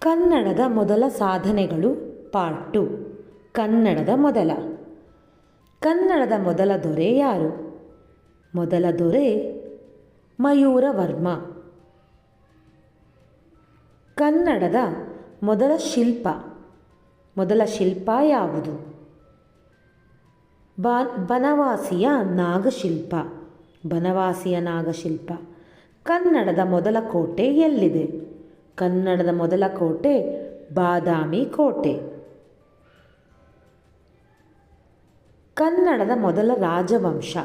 ಕನ್ನಡದ ಮೊದಲ ಸಾಧನೆಗಳು ಪಾರ್ಟ್. ಟು ಕನ್ನಡದ ಮೊದಲ. ಕನ್ನಡದ ಮೊದಲ ದೊರೆ ಯಾರು? ಮೊದಲ ದೊರೆ ಮಯೂರವರ್ಮ ಕನ್ನಡದ ಮೊದಲ ಶಿಲ್ಪ. ಮೊದಲ ಶಿಲ್ಪ ಯಾವುದು? ಬನವಾಸಿಯ ನಾಗಶಿಲ್ಪ. ಬನವಾಸಿಯ ನಾಗಶಿಲ್ಪ. ಕನ್ನಡದ ಮೊದಲ ಕೋಟೆ ಎಲ್ಲಿದೆ? ಕನ್ನಡದ ಮೊದಲ ಕೋಟೆ ಬಾದಾಮಿ ಕೋಟೆ. ಕನ್ನಡದ ಮೊದಲ ರಾಜವಂಶ.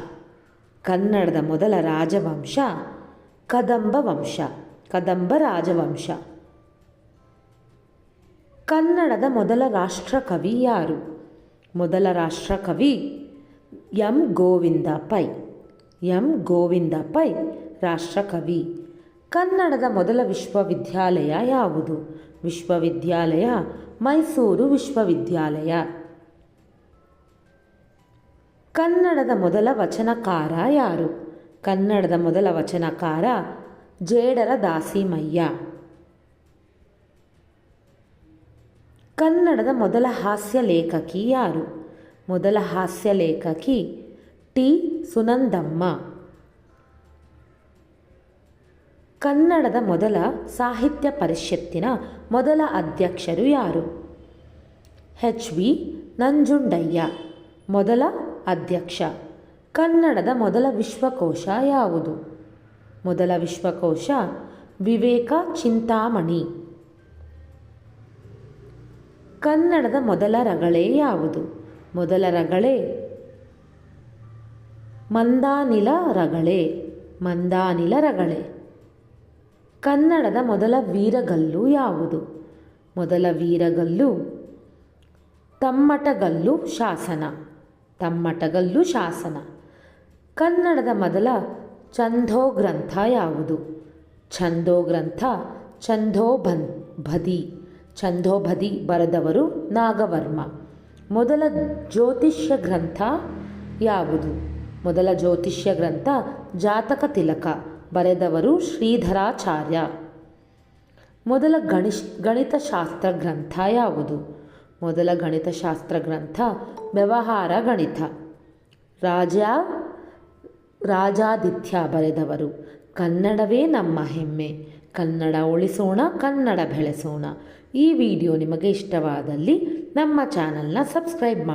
ಕನ್ನಡದ ಮೊದಲ ರಾಜವಂಶ ಕದಂಬ ವಂಶ. ಕದಂಬ ರಾಜವಂಶ. ಕನ್ನಡದ ಮೊದಲ ರಾಷ್ಟ್ರಕವಿ ಯಾರು? ಮೊದಲ ರಾಷ್ಟ್ರಕವಿ ಎಂ ಗೋವಿಂದ ಪೈ. ಎಂ ಗೋವಿಂದ ಪೈ ರಾಷ್ಟ್ರಕವಿ. ಕನ್ನಡದ ಮೊದಲ ವಿಶ್ವವಿದ್ಯಾಲಯ ಯಾವುದು? ವಿಶ್ವವಿದ್ಯಾಲಯ, ಮೈಸೂರು ವಿಶ್ವವಿದ್ಯಾಲಯ. ಕನ್ನಡದ ಮೊದಲ ವಚನಕಾರ ಯಾರು? ಕನ್ನಡದ ಮೊದಲ ವಚನಕಾರ ಜೇಡರ ದಾಸಿಮಯ್ಯ. ಕನ್ನಡದ ಮೊದಲ ಹಾಸ್ಯ ಲೇಖಕಿ ಯಾರು? ಮೊದಲ ಹಾಸ್ಯ ಲೇಖಕಿ ಟಿ. ಸುನಂದಮ್ಮ. ಕನ್ನಡದ ಮೊದಲ ಸಾಹಿತ್ಯ ಪರಿಷತ್ತಿನ ಮೊದಲ ಅಧ್ಯಕ್ಷರು ಯಾರು? ಎಚ್ ವಿ ನಂಜುಂಡಯ್ಯ, ಮೊದಲ ಅಧ್ಯಕ್ಷ. ಕನ್ನಡದ ಮೊದಲ ವಿಶ್ವಕೋಶ ಯಾವುದು? ಮೊದಲ ವಿಶ್ವಕೋಶ ವಿವೇಕ ಚಿಂತಾಮಣಿ. ಕನ್ನಡದ ಮೊದಲ ರಗಳೆ ಯಾವುದು? ಮೊದಲ ರಗಳೆ ಮಂದಾನಿಲ ರಗಳೆ ಮಂದಾನಿಲ ರಗಳೆ. ಕನ್ನಡದ ಮೊದಲ ವೀರಗಲ್ಲು ಯಾವುದು? ಮೊದಲ ವೀರಗಲ್ಲು ತಮ್ಮಟಗಲ್ಲು ಶಾಸನ. ತಮ್ಮಟಗಲ್ಲು ಶಾಸನ. ಕನ್ನಡದ ಮೊದಲ ಛಂದೋ ಗ್ರಂಥ ಯಾವುದು? ಛಂದೋ ಗ್ರಂಥ ಛಂದೋಬನ್ ಬದಿ ಛಂದೋಭದಿ ಬರೆದವರು ನಾಗವರ್ಮ. ಮೊದಲ ಜ್ಯೋತಿಷ್ಯ ಗ್ರಂಥ ಯಾವುದು? ಮೊದಲ ಜ್ಯೋತಿಷ್ಯ ಗ್ರಂಥ ಜಾತಕ ತಿಲಕ. ಬರೆದವರು ಶ್ರೀಧರಾಚಾರ್ಯ. ಮೊದಲ ಗಣಿಶ್ ಗಣಿತಶಾಸ್ತ್ರ ಗ್ರಂಥ ಯಾವುದು? ಮೊದಲ ಗಣಿತಶಾಸ್ತ್ರ ಗ್ರಂಥ, ವ್ಯವಹಾರ ಗಣಿತ. ರಾಜ, ರಾಜಾದಿತ್ಯ ಬರೆದವರು, ಕನ್ನಡವೇ ನಮ್ಮ ಹೆಮ್ಮೆ. ಕನ್ನಡ ಉಳಿಸೋಣ, ಕನ್ನಡ ಬೆಳೆಸೋಣ. ಈ ವಿಡಿಯೋ ನಿಮಗೆ ಇಷ್ಟವಾದಲ್ಲಿ ನಮ್ಮ ಚಾನಲ್ನ ಸಬ್ಸ್ಕ್ರೈಬ್ ಮಾಡಿ